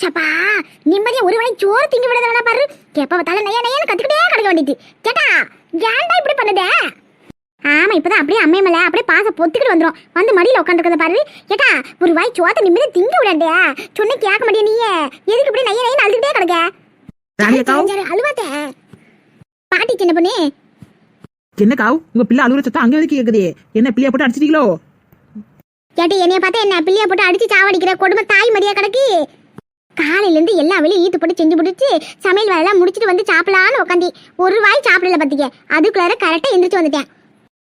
ஷப்பா நிம்மதியா ஒரு வாய் சோறு திங்க விடுறதா பாரு. எப்ப பார்த்தாலும் நைய நையன்னு கத்துக்கிட்டே கிடக்க வேண்டியது. கேட்டா ஏன்டா இப்படி பண்ணுதே? ஆமா இப்பதான் அப்படியே அம்மை மேல அப்படியே பாச பொத்துக்கிட்டு வந்துரும். வந்து மடியில உட்காந்துருக்கத பாரு. கேட்டா ஒரு வாய் சோத்த நிம்மதியா திங்க விடாண்டே சொன்ன கேட்க மாட்டியா நீயே? எதுக்கு இப்படி நைய நையன்னு அழுதுகிட்டே கிடக்க? ராணியக்கா. சரி, அழுவாத. பாட்டி சின்ன பொண்ணு. என்னக்கா உங்க பிள்ளை அலுவல சத்தம் அங்க வரைக்கும் கேக்குது. என்ன பிள்ளைய போட்டு அடிச்சிட்டீங்களோ? கேட்டு என்னைய பார்த்தா என்ன பிள்ளைய போட்டு அடிச்சு சாவடிக்கிற கொடுமை தாய் மரியா கிடக்கு. காலையில இருந்து எல்லா வேலையும் ஈத்து போட்டு செஞ்சு முடிச்சு சமையல் வேலை முடிச்சிட்டு வந்து சாப்பிடலான்னு உட்காந்தி ஒரு வாய் சாப்பிடல பாத்தீங்க அதுக்குள்ளார கரெக்டா எந்திரிச்சு வந்துட்டேன்.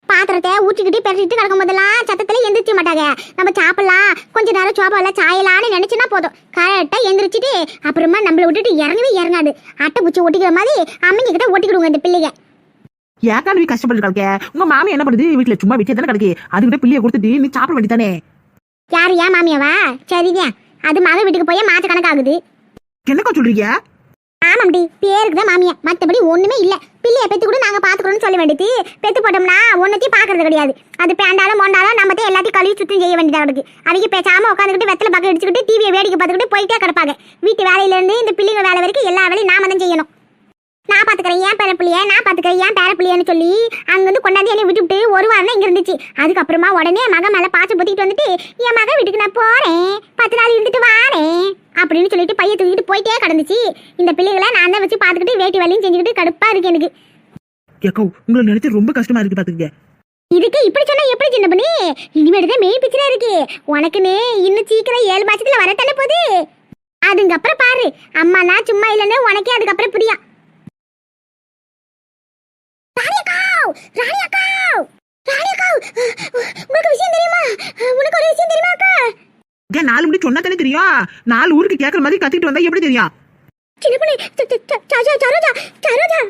பாத்திரத்தை ஊற்றிக்கிட்டு பெருகிட்டு கிடக்கும் போதெல்லாம் சத்தத்துல எந்திரிச்சு மாட்டாங்க. நம்ம சாப்பிடலாம் கொஞ்ச நேரம் சோபால சாயலான்னு நினைச்சுனா போதும். கரெக்டா எந்திரிச்சிட்டு அப்புறமா நம்மள விட்டுட்டு இறங்கவே இறங்காது. அட்டை பூச்சி ஒட்டிக்கிற மாதிரி அம்மிங்க கிட்ட ஒட்டிக்கிடுங்க இந்த பிள்ளைங்க. ஏக்கா நீ கஷ்டப்பட்டு உங்க மாமி என்ன பண்ணுது? வீட்டுல சும்மா வெட்டியா தானே கிடக்கு. அதுக்கிட்ட பிள்ளைய கொடுத்துட்டு நீ சாப்பிட வேண்டியதானே யாரு ஏன் மாமியாவா? சரிதான். அது மக வீட்டுக்கு போய் மாச கணக்காகுது என்னக்கா சொல்றீங்க? ஆமாம்டி பேருக்கு தான் மாமியா மத்தபடி ஒண்ணுமே இல்ல. பிள்ளைய பெத்து கூட நாங்க பாத்துக்கிறோம்னு சொல்ல வேண்டியது. பெத்து போட்டோம்னா ஒன்னத்தையும் பாக்குறது கிடையாது. அது பேண்டாலும் மோண்டாலும் நம்ம தான் எல்லாத்தையும் கழுவி சுத்தம் செய்ய வேண்டியதா இருக்கு. அவங்க பேசாம உட்காந்துக்கிட்டு வெத்தலை பக்கம் அடிச்சுக்கிட்டு டிவியை வேடிக்கை பார்த்துக்கிட்டு போயிட்டே கிடப்பாங்க. வீட்டு வேலையில இருந்து இந்த பிள்ளைங்க வேலை வரைக்கும் எல்லா வேலையும் நாம தான் செய்யணும். நான் பாத்துக்கிறேன் ஏன் பேர பிள்ளைய நான் பாத்துக்கிறேன் ஏன் பேர பிள்ளையன்னு சொல்லி அங்க வந்து கொண்டாந்து என்னை விட்டுவிட்டு ஒரு வாரம் தான் இங்க இருந்துச்சு. அதுக்கப்புறமா உடனே மக மேல பாச பொத்திக்கிட்டு வந்துட்டு என் மக வீட்டுக்கு நான் போறேன். பத்து நாள் இருந்துட்டு வாரேன். அப்படின்னு சொல்லிட்டு பைய தூக்கிட்டு போயிட்டே கிடந்துச்சு. இந்த பிள்ளைகளை நான் தான் வச்சு பாத்துக்கிட்டு வேட்டி வேலையும் செஞ்சுக்கிட்டு கடுப்பா இருக்கு எனக்கு. ஏக்கா உங்களை நினைச்சு ரொம்ப கஷ்டமா இருக்கு பாத்துக்கங்க. இதுக்கு இப்படி சொன்னா எப்படி சின்ன பண்ணி? இனிமேட்டு தான் மெயின் பிக்சரா இருக்கு. உனக்குன்னு இன்னும் சீக்கிரம் ஏழு மாசத்துல வரத்தானே போகுது? அதுங்க அப்புறம் பாரு. அம்மா நான் சும்மா இல்லைன்னு உனக்கே அதுக்கப்புறம் புரியும். அக்காவ், ராணி அக்காவ், ராணி அக்காவ், விஷயம் தெரியுமா? உனக்கு ஒரு விஷயம் தெரியுமா அக்கா? ஏன் நாலு மணி சொன்னா தானே தெரியும் நாலு ஊருக்கு கேட்கற மாதிரி கத்திட்டு வந்தா எப்படி தெரியும் சின்ன பண்ணி சரோஜா சரோஜா சரோஜா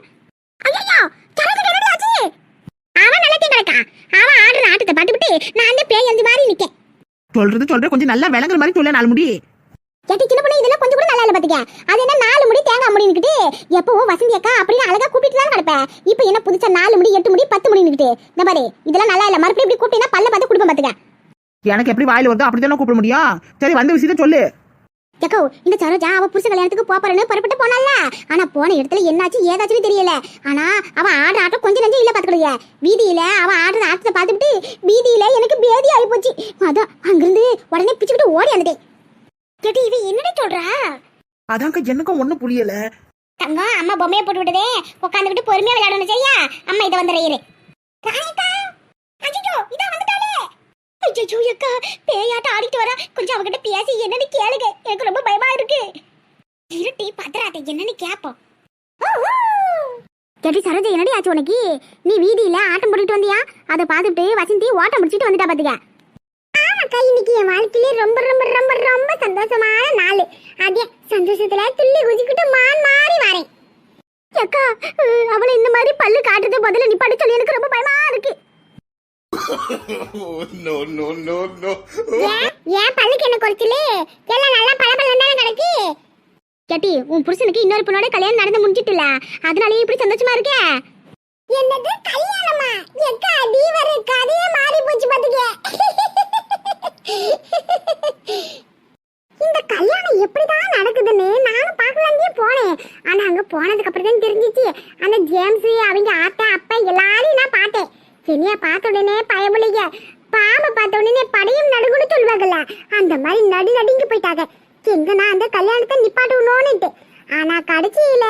ஐயோ சரோஜா என்னடி ஆச்சு? அவன் நல்லத்தையும் கிடக்கான் அவன் ஆடுற ஆட்டத்தை பார்த்துக்கிட்டு நான் அந்த பேய் அந்த மாதிரி நிக்கேன். சொல்றது சொல்ற கொஞ்சம் நல்லா விளங்குற மாதிரி சொல்ல நாலு முடி. ஏட்டி சின்ன பொண்ணு இதெல்லாம் கொஞ்சம் கூட நல்லா இல்ல பாத்துக்க. அது என்ன நாலு முடி தேங்காய் முடி நிக்கிட்டு எப்பவோ வசந்தி அக்கா அப்படின்னு அழகா கூப்பிட்டு தான் கிடப்பேன் இப்போ என்ன புதுசா நாலு முடி எட்டு முடி பத்து முடி நிக்கிட்டு இந்த பாரு இதெல்லாம் நல்லா இல்ல. மறுபடியும் இப்படி கூப்பிட்டீங்கன்னா பல்ல பார்த்து கொடுப்பேன் பாத்துக்க. எனக்கு எப்படி வாயில வருதோ அப்படி தானே கூப்பிட முடியும். சரி வந்த விஷயத்த சொல்லு. ஏக்கோ இந்த சரோஜா அவ புருஷ கல்யாணத்துக்கு போறன்னு புறப்பட்டு போனால ஆனா போன இடத்துல என்னாச்சு ஏதாச்சுன்னு தெரியல. ஆனா அவ ஆடுற ஆட்டம் கொஞ்சம் நஞ்சம் இல்ல பாத்துக்கலையே. வீதியில அவ ஆடுற ஆட்டத்தை பார்த்துட்டு வீதியில எனக்கு பேதி ஆகி போச்சு. அதான் அங்கிருந்து உடனே பிச்சுக்கிட்டு ஓடி வந்துட்டேன். கேட்டு இவ என்னடி சொல்றா? அதாங்க எனக்கும் ஒண்ணும் புரியல. தங்கம் அம்மா பொம்மையை போட்டு விட்டதே உட்காந்துக்கிட்டு பொறுமையா விளையாடணும் சரியா? அம்மா இதை வந்துடுறேன் ராணிக்கா அச்சோ இதா வந்துட்டாளே. ஐயோ அக்கா பேயாட்ட ஆடிட்டு வரா. கொஞ்சம் அவகிட்ட பேசி என்னன்னு கேளுங்க. எனக்கு ரொம்ப பயமா இருக்கு. இருட்டி பத்திராட்ட என்னன்னு கேப்போம். கேட்டி சரோஜா என்னடி ஆச்சு உனக்கு? நீ வீதியில ஆட்டம் போட்டுட்டு வந்தியா? அதை பார்த்துட்டு வசந்தி ஓட்டம் முடிச்சிட்டு வந்துட்டா பாத்துக்க. இன்னைக்கு என் வாழ்க்கையிலே ரொம்ப ரொம்ப ரொம்ப ரொம்ப சந்தோஷமான நாள். அதே சந்தோஷத்துல துள்ளி குதிக்கிட்டு மான் மாறி வரேன். அக்கா அவளை இந்த மாதிரி பல்லு காட்டுறது முதல்ல நிப்பாட்டு சொல்லி எனக்கு ரொம்ப பயமா இருக்கு. ஏன் பல்லுக்கு என்ன குறைச்சலு? எல்லாம் நல்லா பளபளன்னு தானே கிடக்கு? கேட்டி உன் புருஷனுக்கு இன்னொரு பொண்ணோட கல்யாணம் நடந்து முடிஞ்சிட்டுல. அதனாலயே இப்படி சந்தோஷமா இருக்கே? என்னது கல்யாணமா? எக்கா அடி வர கதையே மாறி போச்சு பாத்துக்க இந்த கல்யாணம் எப்படிதான் நடக்குதுன்னு நானும் பார்க்கலாங்கே போனேன் ஆனா அங்க போனதுக்கு அப்புறம் தான் தெரிஞ்சிச்சு அந்த ஜேம்ஸ் அவங்க ஆத்தா அப்பா எல்லாரையும் நான் பார்த்தேன் செனியா பார்த்த உடனே பயமுலைங்க பாம்பை பார்த்த உடனே படையும் நடுகுன்னு சொல்லுவாங்கல்ல அந்த மாதிரி நடு நடுங்கி போயிட்டாங்க எங்க நான் அந்த கல்யாணத்தை நிப்பாட்டணும்னுட்டு ஆனா கடைசியில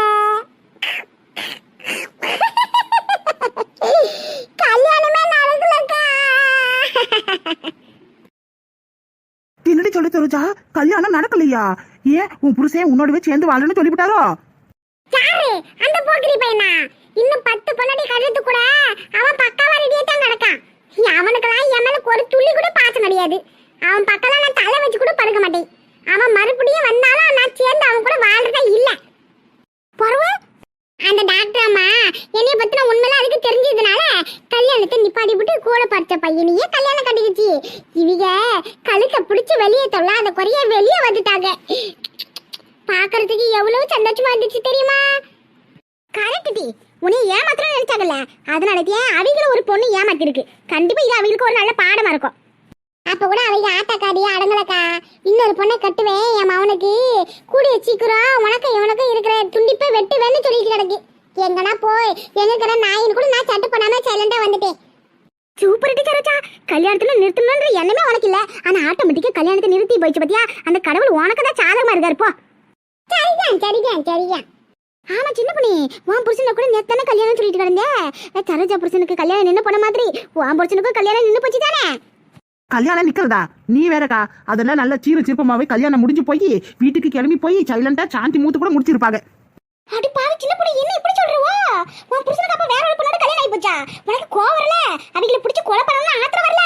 கல்யாணமே நடக்கலக்கா என்னடி சொல்லி தெரிஞ்சா கல்யாணம் நடக்கலையா? ஏன் உன் புருஷன் உன்னோடவே சேர்ந்து வாழணும்னு சொல்லிவிட்டாரோ? யாரு? அந்த போக்கிரி பையனா? இன்னும் பத்து பொண்ணாடி கழுத்து கூட அவன் பக்காவா ரெடியே தான் நடக்கான் அவனுக்கெல்லாம் என் மேல ஒரு துள்ளி கூட பாசம் கிடையாது. அவன் பக்கம் நான் தலை வச்சு கூட படுக்க மாட்டேன். அவன் மறுபடியும் வந்தாலும் நான் சேர்ந்து அவன் கூட வாழ்றதா இல்ல. பருவ அந்த டாக்டர் அம்மா என்னைய பத்தின உண்மையில அதுக்கு தெரிஞ்சதுனால நிப்பாடி விட்டு கூட படிச்ச பையனையே கல்யாணம் கட்டிக்கிச்சு இவங்க கழுத்தை பிடிச்சி வெளியே தொல்லாத குறைய வெளியே வந்துட்டாங்க. பாக்குறதுக்கு எவ்வளவு சந்தோஷமா இருந்துச்சு தெரியுமா? கரெக்ட் டி. உன்னை ஏமாத்திரம் நினைச்சாங்கல்ல? அதனால ஏன் அவங்களும் ஒரு பொண்ணு ஏமாத்திருக்கு. கண்டிப்பா இது அவங்களுக்கு ஒரு நல்ல பாடமா இருக்கும். அப்ப கூட அவங்க ஆத்தாக்காரி அடங்கலக்கா. இன்னொரு பொண்ணை கட்டுவேன் என் மவனுக்கு. கூடிய சீக்கிரம் உனக்கும் இவனுக்கும் இருக்கிற துண்டிப்பை வெட்டுவேன்னு சொல்லிட்டு கிடக்கு. எங்கன்னா போய் எங்க கிட நாயின் கூட நான் சட்டு பண்ணாம சைலண்டா வந்துட்டேன். சூப்பர் டீச்சரச்சா கல்யாணத்துல நிறுத்தணும்ன்ற எண்ணமே உனக்கு இல்ல. ஆனா ஆட்டோமேட்டிக்கா கல்யாணத்தை நிறுத்தி போயிடுச்சு பாத்தியா? அந்த கடவுள் உனக்கு தான் சாதகமா இருக்காரு போ. சரிதான் சரிதான் சரிதான். ஆமா சின்ன பொண்ணு உன் புருஷனை கூட நெத்தன கல்யாணம் சொல்லிட்டு கிடந்தே. சரோஜா புருஷனுக்கு கல்யாணம் நின்று போன மாதிரி உன் புருஷனுக்கும் கல்யாணம் நின்று போச்சு தானே? கல்யாணம் நிக்கிறதா? நீ வேறக்கா. அதெல்லாம் நல்ல சீர சிற்பமாவே கல்யாணம் முடிஞ்சு போய் வீட்டுக்கு கிளம்பி போய் சைலண்டா சாந்தி மூத்து கூட முடிச்சிருப்பாங்க. அடி பாவி சின்ன பொண்ணு என்ன இப்படி சொல்றவோ உன் புருஷனுக்கு அப்ப வேற ஒரு பொண்ணோட கல்யாணம் ஆகி போச்சா உனக்கு கோவம் வரல அவங்களை பிடிச்சு கொலை பண்ணணும்னு ஆத்திரம் வரல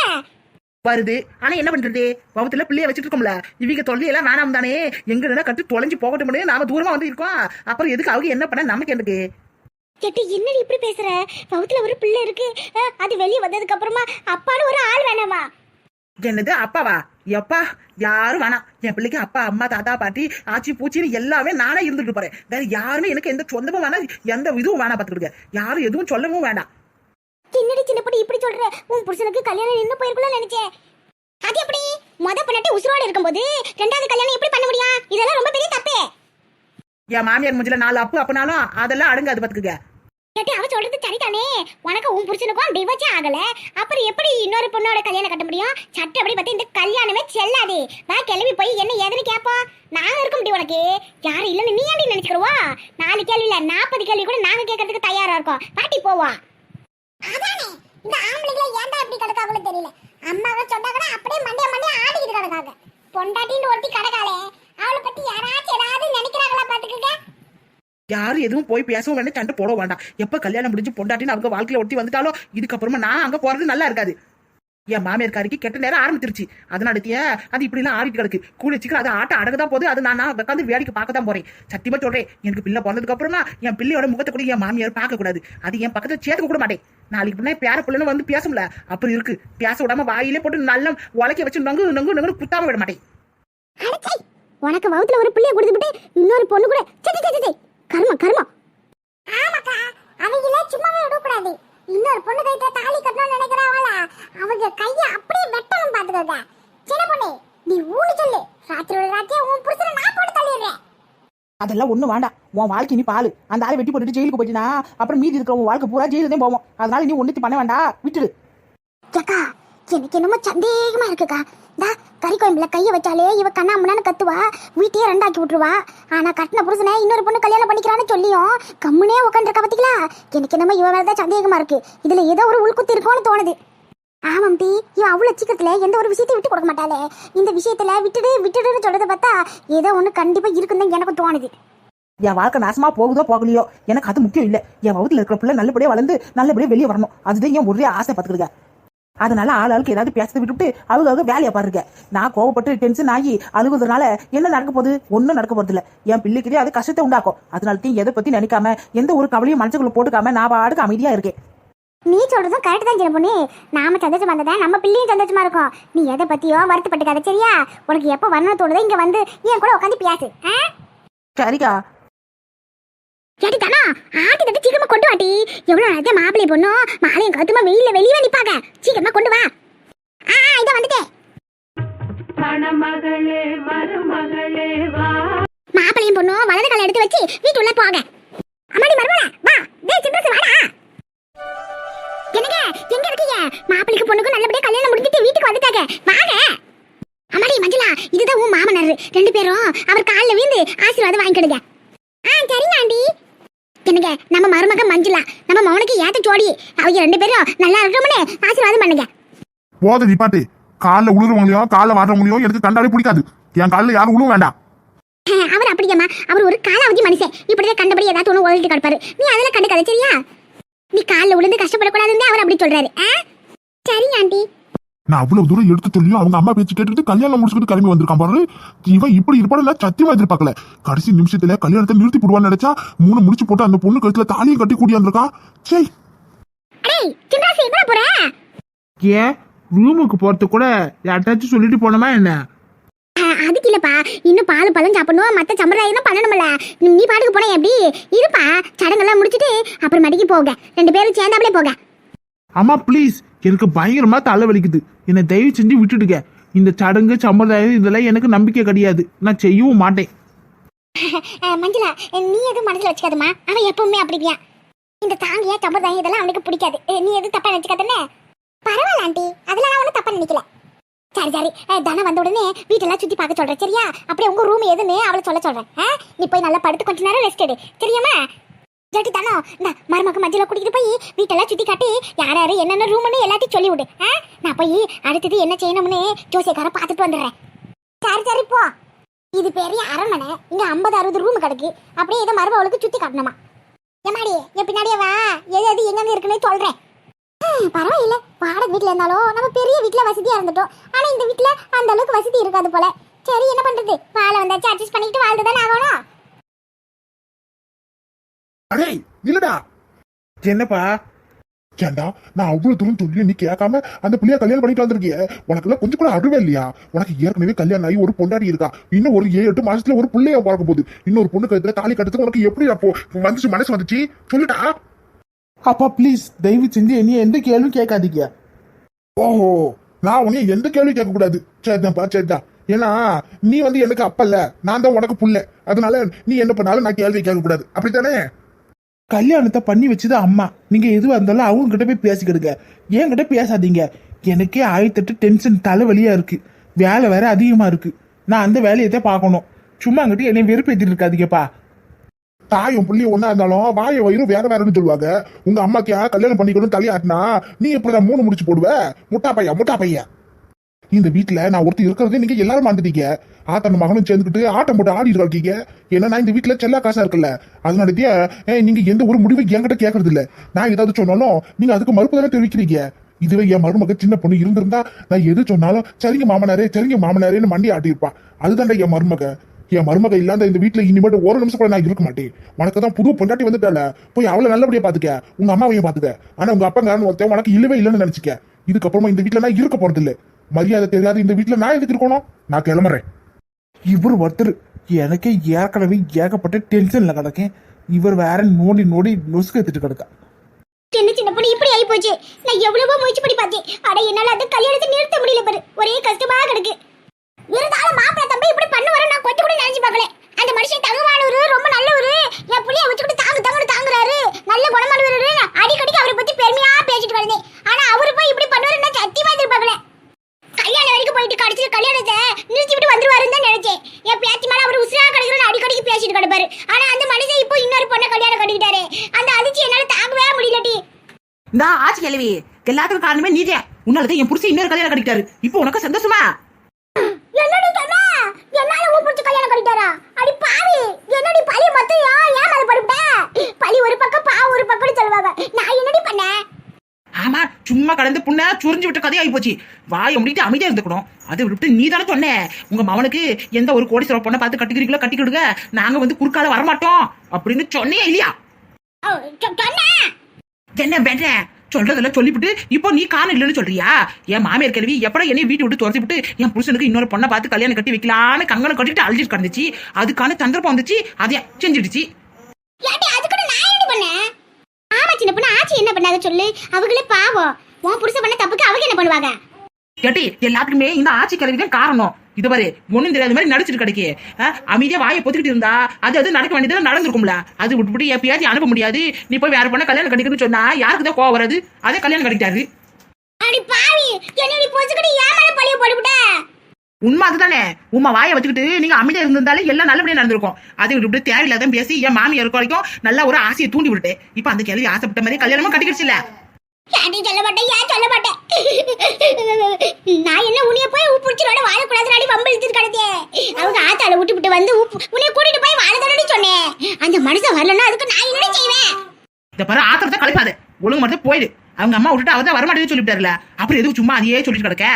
வருது. ஆனா என்ன பண்றது? பவத்துல பிள்ளைய வச்சுட்டு இருக்கோம்ல இவங்க தொல்லையெல்லாம் வேணாம் தானே. எங்க கட்டு தொலைஞ்சு போகட்டும் நாம தூரமா வந்து இருக்கோம். அப்புறம் எதுக்கு அவங்க என்ன பண்ண? நமக்கு எனக்கு கேட்டு என்னடி இப்படி பேசுற? பவுத்துல ஒரு பிள்ளை இருக்கு. அது வெளியே வந்ததுக்கு அப்புறமா அப்பான்னு ஒரு ஆள் வேணாமா? என்னது அப்பாவா? எப்பா? யாரும் வேணாம். என் பிள்ளைக்கு அப்பா அம்மா தாத்தா பாட்டி ஆச்சி பூச்சின்னு எல்லாமே நானே இருந்துட்டு போறேன். வேற யாருமே எனக்கு எந்த சொந்தமும் வேணாம். எந்த இதுவும் வேணாம் பாத்துக்கிடுங்க. யாரும் எதுவும் சொல்லவும் வேண்டாம் என்னடி பொண்ணு இப்படி சொல்ற? உன் புருஷனுக்கு கல்யாணம் நின்னு போயிருக்கும்னு நினைச்சேன். அது எப்படி? முத பண்ணட்டு உசுரோட இருக்கும்போது ரெண்டாவது கல்யாணம் எப்படி பண்ண முடியும்? இதெல்லாம் ரொம்ப பெரிய தப்பே. என் மாமியார் முஞ்சில நாலு அப்பு அப்பனாலும் அதெல்லாம் அடங்காது பாத்துக்குங்க. கேட்டு அவ சொல்றது சரிதானே? உனக்கு உன் புருஷனுக்கும் டிவோர்ஸே ஆகல. அப்புறம் எப்படி இன்னொரு பொண்ணோட கல்யாணம் கட்ட முடியும்? சட்டப்படி பார்த்து இந்த கல்யாணமே செல்லாது. வா கிளம்பி போய் என்ன ஏதுன்னு கேட்போம் நாங்க இருக்க முடியும் உனக்கு. யாரும் இல்லைன்னு நீ ஏன்டி நினைச்சுக்கிறவா நாலு கேள்வி இல்ல நாற்பது கேள்வி கூட நாங்க கேட்கறதுக்கு தயாரா இருக்கோம். பாட்டி போவா இந்த ஆம்பளைங்களை ஏன்டா இப்படி கிடக்காங்களோ தெரியல. அம்மாவை சொன்னா கூட அப்படியே மண்டைய மண்டைய ஆடிக்கிட்டு கிடக்காங்க. பொண்டாட்டின்னு ஒருத்தி கிடக்காளே அவளை பத்தி யாராச்சும் ஏதாவது நினைக்கிறாங்களா பாத்துக்கங்க? யாரும் எதுவும் போய் பேசவும் வேண்டாம் சண்டை போட வேண்டாம். எப்ப கல்யாணம் முடிஞ்சு பொண்டாட்டின்னு அவங்க வாழ்க்கையில ஒட்டி வந்துட்டாலும் இதுக்கப்புறமா நான் அங்க போறது நல்லா இருக்காது. என் மாமியார்காரிக்கு கெட்ட நேரம் ஆரம்பிச்சிருச்சு. அதனால அது இப்படி எல்லாம் ஆடிட்டு கிடக்கு. கூலி சீக்கிரம் அது ஆட்ட அடங்க தான் போகுது. அது நான் நான் உட்காந்து வேடிக்கை பார்க்க தான் போறேன். சத்தியமா சொல்றேன் எனக்கு பிள்ளை பிறந்ததுக்கு அப்புறமா என் பிள்ளையோட முகத்தை கூட என் மாமியார் பார்க்க கூடாது அது என் பக்கத்துல சேர்த்துக்க கூட மாட்டேன். நாளைக்கு பின்ன பேர பிள்ளைன்னு வந்து பேசும்ல அப்படி இருக்கு. பேச விடாம வாயிலே போட்டு நல்ல உலக்க வச்சு நங்கு நங்கு நங்கு குத்தாம விட மாட்டேன். உனக்கு வவுத்துல ஒரு பிள்ளைய கொடுத்துட்டு இன்னொரு பொண்ணு கூட கர்மம் கர்மம். ஆமாக்கா அவங்கள சும்மாவே விடக்கூடாது. இன்னொரு பொண்ணு கைட்ட தாலி கட்டணும்னு நினைக்கிறாங்கள அவங்க கைய அப்படியே வெட்டணும் பாத்துக்கோங்க சின்ன பொண்ணு நீ ஊனு சொல்லு. ராத்திரி ராத்திரி உன் புருஷனை நான் போட்டு தள்ளிடுறேன். அதெல்லாம் ஒண்ணும் வேண்டாம். உன் வாழ்க்கை நீ பாலு. அந்த ஆளை வெட்டி போட்டுட்டு ஜெயிலுக்கு போயிட்டுனா அப்புறம் மீதி இருக்கிற உன் வாழ்க்கை பூரா ஜெயிலு தான் போவோம். அதனால நீ ஒண்ணுத்தி பண்ண வேண்டாம். விட்டுடு. எனக்கு என்னமோ சந்தேகமா இருக்குக்கா. டா கறி குழம்புல கையை வச்சாலே இவ கண்ணா முன்னான்னு கத்துவா வீட்டையே ரெண்டாக்கி விட்டுருவா. ஆனா கட்டின புருஷனை இன்னொரு பொண்ணு கல்யாணம் பண்ணிக்கிறான்னு சொல்லியும் கம்முனே உட்காந்துருக்கா பாத்தீங்களா? எனக்கு என்னமோ இவ தான் சந்தேகமா இருக்கு. இதுல ஏதோ ஒரு உள்குத்து இருக்கும்னு தோணுது. ஆமாம் டி இவன் அவ்வளோ சீக்கிரத்துல எந்த ஒரு விஷயத்தையும் விட்டு கொடுக்க மாட்டாளே. இந்த விஷயத்துல விட்டுடு விட்டுடுன்னு சொல்றதை பார்த்தா ஏதோ ஒண்ணு கண்டிப்பா இருக்குன்னு எனக்கு தோணுது. என் வாழ்க்கை நாசமா போகுதோ போகலையோ? எனக்கு அது முக்கியம் இல்ல. என் வகுத்துல இருக்கிற பிள்ளை நல்லபடியா வளர்ந்து நல்லபடியா வெளியே வரணும். அதுதான் என் ஒரே ஆசை பார்த்துக்கிடுங்க. அதனால ஆள் ஆளுக்கு ஏதாவது பேச விட்டுட்டு அவங்க அவங்க வேலையை பாருங்க. நான் கோவப்பட்டு டென்ஷன் ஆகி அழுகுறதுனால என்ன நடக்க போகுது? ஒன்றும் நடக்க போறது இல்ல. என் பிள்ளைக்கு அது கஷ்டத்தை உண்டாக்கும். அதனால தான் எதை பத்தி நினைக்காம எந்த ஒரு கவலையும் மனசுக்குள்ள போட்டுக்காம நான் பாட்டுக்கு அமைதியா இருக்கேன். நீ சொல்றதும் கரெக்ட் தான் சின்ன பொண்ணு நாம சந்தோஷமா இருந்ததா? நம்ம பிள்ளையும் சந்தோஷமா இருக்கும். நீ எதை பத்தியோ வருத்தப்பட்டுக்காத சரியா? உனக்கு எப்ப வரணும் தோணுதோ இங்க வந்து என் கூட உட்காந்து பேசு? சரிக்கா. ஏடி தானா ஆட்டி தட்டி சீக்கிரமா கொண்டு வாட்டி எவ்வளவு நேரத்தை மாப்பிள்ளை பொண்ணும் மாலையும் கத்துமா வெயில்ல வெளியே நிப்பாங்க. சீக்கிரமா கொண்டு வா. ஆ இதோ வந்துட்டேன். மணமகளே மருமகளே வா. மாப்பிள்ளையும் பொண்ணும் வலது கால எடுத்து வச்சு வீட்டுள்ள போக அம்மாடி மருமல வா. டேய் சின்னஸ் வாடா. என்னங்க எங்க இருக்கீங்க? மாப்பிள்ளைக்கு பொண்ணுக்கு நல்லபடியா கல்யாணம் முடிஞ்சிட்டு வீட்டுக்கு வந்துட்டாங்க. வாங்க. அம்மாடி மஞ்சளா இதுதான் உன் மாமனார். ரெண்டு பேரும் அவர் காலில் விழுந்து ஆசீர்வாதம் வாங்கிக்கிடுங்க. ஆ சரிங்க ஆண்டி. என்னங்க நம்ம மருமக மஞ்சுளா. நம்ம மௌனுக்கு ஏத்த ஜோடி. அவங்க ரெண்டு பேரும் நல்லா இருக்கணும்னு ஆசீர்வாதம் பண்ணுங்க. போத நிப்பாட்டு காலில் உழுறவங்களையும் காலில் வாடுறவங்களையும் எனக்கு கண்டாலே பிடிக்காது. என் காலில் யாரும் உழுவ வேண்டாம். அவர் அப்படியாம்மா அவர் ஒரு காலாவதி மனுஷன். இப்படிதான் கண்டபடி ஏதாவது ஒன்று உழட்டு கிடப்பாரு. நீ அதெல்லாம் கண்டுக்காத சரியா நீ காலில் விழுந்து கஷ்டப்படக்கூடாதுன்னு அவர் அப்படி சொல்றாரு. ஆ? சரிங்க ஆண்டி. நான் அவ்வளவு தூரம் எடுத்து சொல்லியும் அவங்க அம்மா பேச்சு கேட்டுட்டு கல்யாணம் முடிச்சுக்கிட்டு கிளம்பி வந்திருக்கான் பாரு. இவன் இப்படி இருப்பான்னு நான் சத்தியமா எதிர்பார்க்கல. கடைசி நிமிஷத்துல கல்யாணத்தை நிறுத்தி போடுவான்னு நினைச்சா மூணு முடிச்சு போட்டு அந்த பொண்ணு கழுத்துல தாலியும் கட்டி கூடியாந்திருக்கான் சே ஏன் ரூமுக்கு போறது கூட யார்ட்டாச்சும் சொல்லிட்டு போனோமா என்ன? அதுக்கு இல்லப்பா. இன்னும் பால் பழம் சாப்பிடணும். மத்த சம்பிரதாயம் பண்ணணும்ல. நீ- பாட்டுக்கு போன எப்படி? இருப்பா. சடங்கெல்லாம் முடிச்சிட்டு அப்புறம் மடிக்கு போக. ரெண்டு பேரும் சேர்ந்தாப்லே போக. அம்மா ப்ளீஸ் எனக்கு பயங்கரமா தலை வலிக்குது. என்னை தயவு செஞ்சு விட்டுடுங்க. இந்த சடங்கு சம்பிரதாயம் இதெல்லாம் எனக்கு நம்பிக்கை கிடையாது. நான் செய்யவும் மாட்டேன். மஞ்சளா மஞ்சுளா நீ எதுவும் மனசுல வச்சுக்காதம்மா. அவன் எப்பவுமே அப்படியா இந்த தாங்கியா சம்பிரதாயம் இதெல்லாம் அவனுக்கு பிடிக்காது. நீ எதுவும் தப்பா நினைச்சுக்காதே பரவாயில்ல ஆண்டி. அதெல்லாம் நான் ஒன்றும் தப்பா நினைக்கல. சரி சரி. தனம் வந்த உடனே வீட்டெல்லாம் சுத்தி பார்க்க சொல்றேன் சரியா? அப்படியே உங்க ரூம் எதுன்னு அவளை சொல்ல சொல்றேன். நீ போய் நல்லா படுத்து கொஞ்ச நேரம் ரெஸ்ட் எடு. தெரியுமா? ஜட்டி தானோ இந்த மருமக மஞ்சள கூட்டிட்டு போய் வீட்டெல்லாம் சுத்தி காட்டி யார் யார் என்னென்ன ரூம்னு எல்லாத்தையும் சொல்லி விடு ஆ? நான் போய் அடுத்தது என்ன செய்யணும்னு ஜோசியக்கார பார்த்துட்டு வந்துடுறேன். சரி சரி போ. இது பெரிய அரண்மனை. இங்க ஐம்பது அறுபது ரூம் கிடக்கு. அப்படியே இதை மருமகளுக்கு சுத்தி காட்டணுமா? எம்மாடி என் பின்னாடியே வா. எது எது எங்கெங்க இருக்குன்னு சொல்றேன். பரவாயில்ல. வாடகை வீட்டில் இருந்தாலும் நம்ம பெரிய வீட்டில் வசதியா இருந்துட்டோம். ஆனா இந்த வீட்ல அந்த அளவுக்கு வசதி இருக்காது போல. சரி என்ன பண்றது? வாழ வந்தாச்சு அட்ஜஸ்ட் பண்ணிட்டு வாழ்ந்துதானே ஆகணும். அடே இல்லடா என்னப்பா? ஏண்டா நான் அவ்வளவு தூரம் சொல்லி நீ கேட்காம அந்த பிள்ளைய கல்யாணம் பண்ணிட்டு வந்திருக்கிய? உனக்கெல்லாம் கொஞ்சம் கூட அறிவே இல்லையா? உனக்கு ஏற்கனவே கல்யாணம் ஆகி ஒரு பொண்டாடி இருக்கா. இன்னும் ஒரு ஏழு எட்டு மாசத்துல ஒரு பிள்ளைய பிறக்க போகுது. இன்னொரு பொண்ணு கழுத்துல தாலி கட்டுறதுக்கு உனக்கு எப்படி அப்போ வந்துச்சு மனசு வந்துச்சு? சொல்லுடா. அப்பா ப்ளீஸ் தயவு செஞ்சு என்னைய எந்த கேள்வியும் கேட்காதீங்க. ஓஹோ நான் உன்னை எந்த கேள்வி கேட்க கூடாது. சரிதான்ப்பா சரிதான் ஏன்னா நீ வந்து எனக்கு அப்ப இல்ல நான் தான் உனக்கு புள்ள. அதனால நீ என்ன பண்ணாலும் நான் கேள்வி கேட்க கூடாது. அப்படித்தானே? கல்யாணத்தை பண்ணி வச்சது அம்மா. நீங்க எதுவா இருந்தாலும் அவங்க கிட்ட போய் பேசிக்கிடுங்க. என்கிட்ட பேசாதீங்க. எனக்கே ஆயிரத்தெட்டு டென்ஷன் தலைவலியா இருக்கு. வேலை வேற அதிகமா இருக்கு. நான் அந்த வேலையை தான் பார்க்கணும். சும்மா அங்கிட்டு என்னை வெறுப்பேத்திட்டு இருக்காதீங்கப்பா. தாயும் புள்ளியும் ஒன்னா இருந்தாலும் வாய வயிறும் வேற வேறன்னு சொல்லுவாங்க. உங்க அம்மாக்கு கல்யாணம் பண்ணிக்கணும் தலையாட்டினா நீ எப்படிதான் மூணு முடிச்சு போடுவ? முட்டா பையா முட்டா பையன் இந்த வீட்டுல நான் ஒருத்தர் இருக்கிறது நீங்க எல்லாரும் மறந்துட்டீங்க. ஆத்தன மகனும் சேர்ந்துக்கிட்டு ஆட்டம் போட்டு ஆடிட்டு இருக்கீங்க. ஏன்னா நான் இந்த வீட்டுல செல்லா காசா இருக்குல்ல. அதனாலதே நீங்க எந்த ஒரு முடிவும் என்கிட்ட கேட்கறது இல்ல நான் ஏதாவது சொன்னாலும் நீங்க அதுக்கு மறுப்பு தானே தெரிவிக்கிறீங்க. இதுவே என் மருமக சின்ன பொண்ணு இருந்திருந்தா நான் எது சொன்னாலும் சரிங்க மாமனாரே சரிங்க மாமனாரேன்னு மண்டி ஆட்டியிருப்பா. அதுதான்டா என் மருமக. என் மருமக இல்லாத இந்த வீட்டுல இனிமேட்டு ஒரு நிமிஷம் கூட நான் இருக்க மாட்டேன். உனக்கு தான் புது பொண்டாட்டி வந்துட்டால போய் அவளை நல்லபடியா பாத்துக்க. உங்க அம்மாவையும் பாத்துக்க. ஆனா உங்க அப்பா ஒருத்தன் உனக்கு இல்லவே இல்லைன்னு நினைச்சுக்க. இதுக்கப்புறமா இந்த வீட்டுல நான் இருக்க போறது இல்லை மரியாதை தெரியாத இந்த வீட்டுல நான் எதுக்கு இருக்கணும்? நான் கிளம்புறேன். இவர் ஒருத்தர். எனக்கே ஏற்கனவே ஏகப்பட்ட டென்ஷன்ல கிடக்கேன். இவர் வேற நோண்டி நோண்டி நொசுக்கு எடுத்துட்டு கிடக்கா. என்ன சின்ன பொண்ணு இப்படி ஆகி போச்சு. நான் எவ்வளவோ முயற்சி பண்ணி பார்த்தேன். அட என்னால அந்த கல்யாணத்தை நிறுத்த முடியல பாரு. ஒரே கஷ்டமா கிடக்கு. இருந்தாலும் மாப்பிள்ளை தம்பி இப்படி பண்ணுவாரு நான் கொஞ்சம் கூட நினைச்சு பார்க்கல. அந்த மனுஷன் தங்கமானவரு ரொம்ப நல்லவரு. என் புள்ளைய வச்சுக்கிட்டு தாங்க தாங்கன்னு தாங்குறாரு. நல்ல குணமானவரு அடிக்கடிக்கு அவரை பத்தி பெருமையா பேசிட்டு வருதேன் ஆனா அவரு போய் இப்படி பண்ணுவாரு நான் சத்தியமா எதிர்பார்க்கல. கல்யாணம் வரைக்கும் போயிட்டு கடைசியில் கல்யாணத்தை நிறுத்தி விட்டு வந்துருவாருன்னு தான் நினைச்சேன். என் பேத்தி மேல அவர் உசுரா கிடைக்கிறோம் அடிக்கடிக்கு பேசிட்டு கிடப்பாரு. ஆனா அந்த மனுஷன் இப்போ இன்னொரு பொண்ணை கல்யாணம் கட்டிக்கிட்டாரு. அந்த அதிர்ச்சி என்னால தாங்கவே முடியலடி. இந்த ஆட்சி கேள்வி. எல்லாத்துக்கும் காரணமே நீதே. உன்னாலதான் என் புருஷன் இன்னொரு கல்யாணம் கட்டிட்டாரு இப்போ உனக்கு சந்தோஷமா? என்னடி சொன்ன? என்னால ஊ பிடிச்சி கல்யாணம் கட்டிட்டாரா? அடி பாவி. என்னடி பழி மொத்தம் ஏன் ஏன் மேல படுப்ப பழி ஒரு பக்கம் பா ஒரு பக்கம்னு சொல்லுவாங்க. நான் என்னடி பண்ணேன்? ஆமா சும்மா கடந்து புண்ணா சுரிஞ்சு விட்ட கதையாகி போச்சு. வாயை முடிட்டு அமைதியா இருந்துக்கணும். அதை விட்டு நீ தானே சொன்ன. உங்க மவனுக்கு எந்த ஒரு கோடி பொண்ணை பார்த்து கட்டிக்கிறீங்களோ கட்டிக்கிடுங்க நாங்க வந்து குறுக்கால வரமாட்டோம். அப்படின்னு சொன்னியா இல்லையா? என்ன பெண்ண சொல்றதெல்லாம் சொல்லிவிட்டு இப்போ நீ காண இல்லைன்னு சொல்றியா? என் மாமியார் கேள்வி எப்படா என்னைய வீட்டை விட்டு துரத்தி விட்டு என் புருஷனுக்கு இன்னொரு பொண்ணை பார்த்து கல்யாணம் கட்டி வைக்கலான்னு கங்கணம் கட்டிட்டு அழிஞ்சிட்டு கிடந்துச்சு. அதுக்கான சந்தர்ப்பம் வந்துச்சு. அதே செஞ்சிடுச்சு. சின்ன பொண்ணு ஆச்சி என்ன பண்ணாங்க சொல்லு? அவங்களே பாவம். உன் புருஷன் பண்ண தப்புக்கு அவங்க என்ன பண்ணுவாங்க? கேட்டி எல்லாத்துக்குமே இந்த ஆட்சி கல்வி தான் காரணம். இது பாரு ஒண்ணும் தெரியாத மாதிரி நடிச்சிட்டு கிடைக்கு. அமைதியா வாயை பொத்துக்கிட்டு இருந்தா அது அது நடக்க வேண்டியது நடந்திருக்கும்ல. அது விட்டுவிட்டு எப்பயாச்சும் அனுப்ப முடியாது. நீ போய் வேற பொண்ணை கல்யாணம் கட்டிக்கணும்னு சொன்னா யாருக்கு தான் கோவம் வராது? அதே கல்யாணம் கட்டிட்டாரு அடி பாவி என்னடி போச்சுக்கிட்டு ஏன் மேல பழிய போட்டுவிட்ட உண்மை அதுதானே? உமா வாயை வச்சுக்கிட்டு நீங்க அமைதியா இருந்திருந்தாலே எல்லாம் நல்லபடியா நடந்திருக்கும். அதை விட்டு தேவையில்லாத பேசி என் மாமியார் இருக்க வரைக்கும் நல்லா ஒரு ஆசையை தூண்டி விட்டு இப்ப அந்த கேள்வி ஆசைப்பட்ட மாதிரி கல்யாணமும் கட்டிக்கிடுச்சுல. சொல்ல மாட்டேன்? ஏன் சொல்ல மாட்டேன்? நான் என்ன உன்னைய போய் உப்புடிச்சிரோட வாழக்கூடாது நாடி வம்பு இழுத்துட்டு கிடந்தே. அவங்க ஆத்தால விட்டு விட்டு வந்து உன்னைய கூட்டிட்டு போய் வாழதானடி சொன்னேன். அந்த மனுஷன் வரலன்னா அதுக்கு நான் செய்வேன்? இந்த பாரு ஆத்திரத்தை கலைப்பாது. ஒழுங்கு மட்டும் போயிடு. அவங்க அம்மா விட்டுட்டு அவ தான் வரமாட்டேன்னு சொல்லிவிட்டாருல. அப்புறம் எதுக்கு சும்மா அதையே சொல்லிட்டு கிடக்க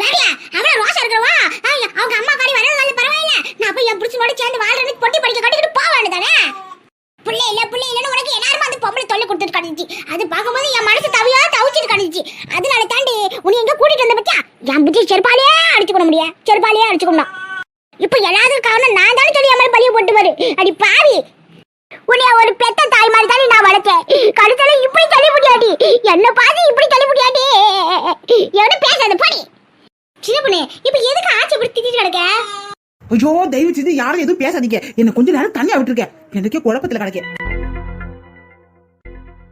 ராடியா அவள ரோசா இருக்கிறவா ஐயா, அவங்க அம்மா காரி வரலனாலும் பரவாயில்ல. நான் போய் என் புடிச்சனோட சேர்ந்து வாழ்றதுக்கு பொட்டி படிக்க கட்டிக்கிட்டு போக வேண்டியதானே? புள்ளை இல்ல புள்ளை இல்லன்னு உனக்கு எல்லாரும் அந்த பொம்பளை தொல்லை கொடுத்துட்டு கிடந்துச்சு. அது பார்க்கும்போது என் மனசு தவியா தவிச்சிட்டு கிடந்துச்சு. அதனால தாண்டி உன்னை எங்க கூட்டிட்டு வந்த பத்தியா? என் பிடிச்சி செருப்பாலேயே அடிச்சுக்கணும் முடியும் செருப்பாலேயே அடிச்சுக்கணும் இப்போ எல்லாத்துக்கும் காரணம் நான் தானே சொல்லி அம்மா பழிய போட்டு பாரு அடி பாவி. உன்னைய ஒரு பெத்த தாய் மாதிரி தானே நான் வளர்த்தேன். கழுத்துல இப்படி தள்ளி முடியாடி என்ன பாதி இப்படி தள்ளி முடியாடி எவனும் பேசாத போடி. சின்ன பொண்ணு இப்ப எதுக்கு ஆச்சு இப்படி திட்டிட்டு கிடக்க ஐயோ தயவு செய்து யாரும் எதுவும் பேசாதீங்க. என்ன கொஞ்ச நேரம் தனியா விட்டுருக்கேன் எனக்கே குழப்பத்துல கிடக்கேன்